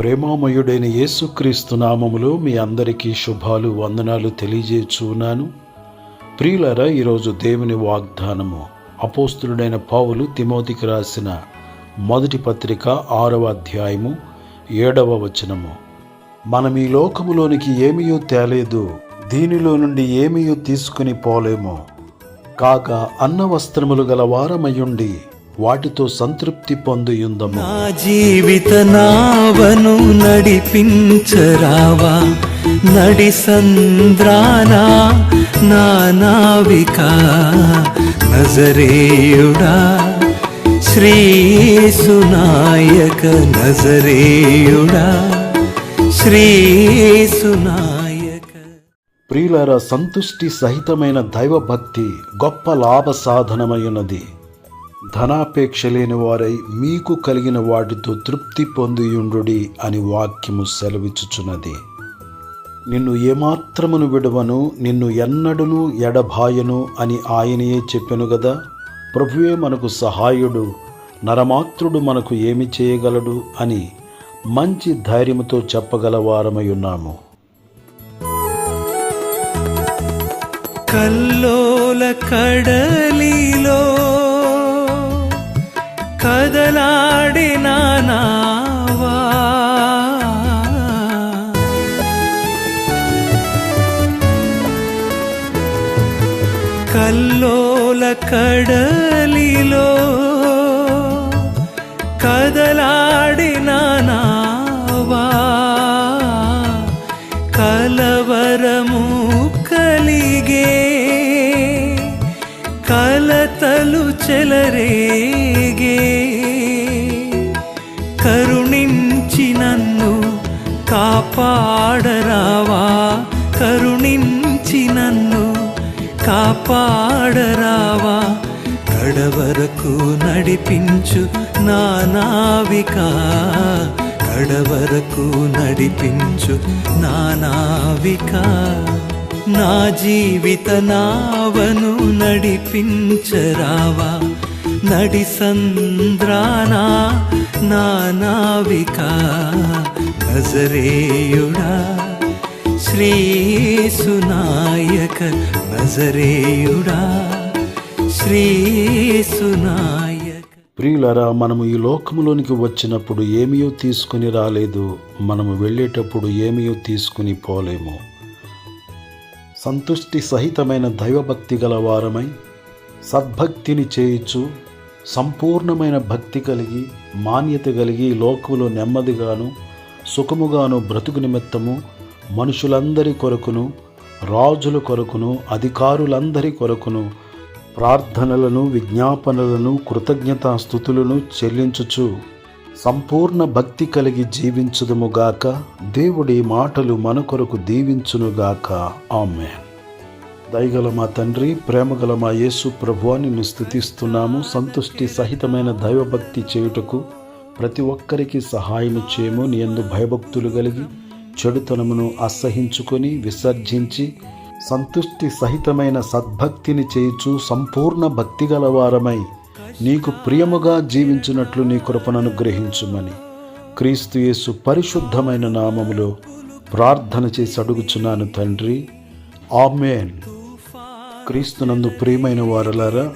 ప్రేమామయుడైన యేసుక్రీస్తు నామములో మీ అందరికీ శుభాలు వందనాలు తెలియజేస్తున్నాను ప్రియులరా ఈరోజు దేవుని వాగ్దానము. అపోస్తులుడైన పావులు తిమోతికి రాసిన మొదటి పత్రిక ఆరవ అధ్యాయము ఏడవ వచనము. మనం ఈ లోకములోనికి ఏమీయూ తేలేదు దీనిలో నుండి ఏమీయూ తీసుకుని పోలేము. కాక అన్న వస్త్రములు గల వారమయ్యుండి వాటితో సంతృప్తి పొందుయుందము. నా జీవిత నావను నడిపించరావా? నడి సంద్రాన? నా నావిక? నజరేయుడా? శ్రీసునాయక నజరేయుడా? శ్రీసునాయక ప్రియులారా సంతుష్టి సహితమైన దైవభక్తి గొప్ప లాభ సాధనమైనది ధనాపేక్ష లేని వారై మీకు కలిగిన వాటితో తృప్తి పొందియుండుడి అని వాక్యము సెలవిచ్చుచున్నది. నిన్ను ఏమాత్రమును విడవను నిన్ను ఎన్నడును ఎడబాయను అని ఆయనయే చెప్పెను గదా. ప్రభువే మనకు సహాయుడు నరమాత్రుడు మనకు ఏమి చేయగలడు అని మంచి ధైర్యముతో చెప్పగలవారమై ఉన్నాము. కల్లోల కడలిలో కదలాడిన నావా కల్లోల కడలిలో కదలాడిన నావా కలవరము కలిగే కలతలు చెలరేగే. కరుణించి నన్ను కాపాడరావా. కరుణించి నన్ను కాపాడరావా. కడవరకు నడిపించు నా నావిక. కడవరకు నడిపించు నా నావిక. నా జీవిత నావను నడిపించరావా? నడి సంద్రాన? నా నావిక నజరేయుడా? శ్రీసునాయక నజరేయుడా? శ్రీసునాయక ప్రియులరా మనము ఈ లోకములోనికి వచ్చినప్పుడు ఏమీయో తీసుకుని రాలేదు. మనము వెళ్ళేటప్పుడు ఏమీయో తీసుకుని పోలేము. సంతుష్టి సహితమైన దైవభక్తి గల వారమై సద్భక్తిని చేయుచు సంపూర్ణమైన భక్తి కలిగి మాన్యత కలిగి ఈ లోకములో నెమ్మదిగాను సుఖముగాను బ్రతుకు నిమిత్తము మనుషులందరి కొరకును రాజుల కొరకును అధికారులందరి కొరకును ప్రార్థనలను విజ్ఞాపనలను కృతజ్ఞతాస్థుతులను చెల్లించుచు సంపూర్ణ భక్తి కలిగి జీవించుదుముగాక దేవుడి మాటలు మన కొరకు దీవించునుగాక ఆమె దయగల మా తండ్రి ప్రేమగల మా యేసు ప్రభువా నిన్ను స్థుతిస్తున్నాము. సంతుష్టి సహితమైన దైవభక్తి చేయుటకు ప్రతి ఒక్కరికి సహాయము చేయము. నీ ఎందు భయభక్తులు కలిగి చెడుతనమును అసహించుకొని విసర్జించి సంతుష్టి సహితమైన సద్భక్తిని చేయుచు సంపూర్ణ భక్తి గలవారమై నీకు ప్రియముగా జీవించినట్లు నీ కృపను అనుగ్రహించుమని క్రీస్తు యేసు పరిశుద్ధమైన నామములో ప్రార్థన చేసి అడుగుచున్నాను తండ్రి. ఆమెన్. క్రీస్తునందు ప్రియమైన వారలారా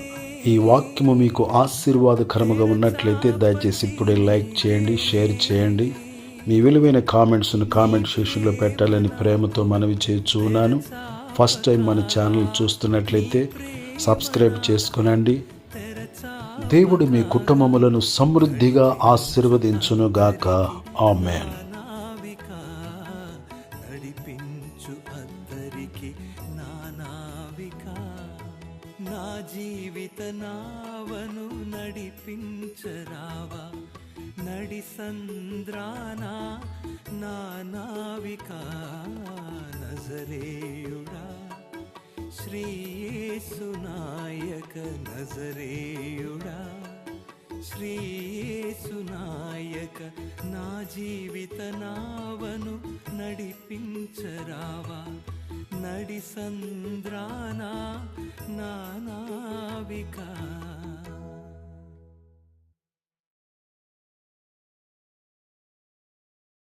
ఈ వాక్యము మీకు ఆశీర్వాదకరముగా ఉన్నట్లయితే దయచేసి ఇప్పుడే లైక్ చేయండి షేర్ చేయండి. మీ విలువైన కామెంట్స్ను కామెంట్ సెక్షన్లో పెట్టాలని ప్రేమతో మనవి చేస్తున్నాను ఫస్ట్ టైం మన ఛానల్ చూస్తున్నట్లయితే సబ్స్క్రైబ్ చేసుకునండి. దేవుడు మీ కుటుంబములను సమృద్ధిగా ఆశీర్వదించునుగాక. ఆమెన్. నడిపించు అందరికి నా నావిక. నా జీవిత నావను నడిపించరావా. నడి సంద్రానా నా నావిక. నజరేయుడా. శ్రీసునాయక నజరేయుడా శ్రీసునాయక నా జీవిత నావను నడిపించరావా నడి సంద్రాన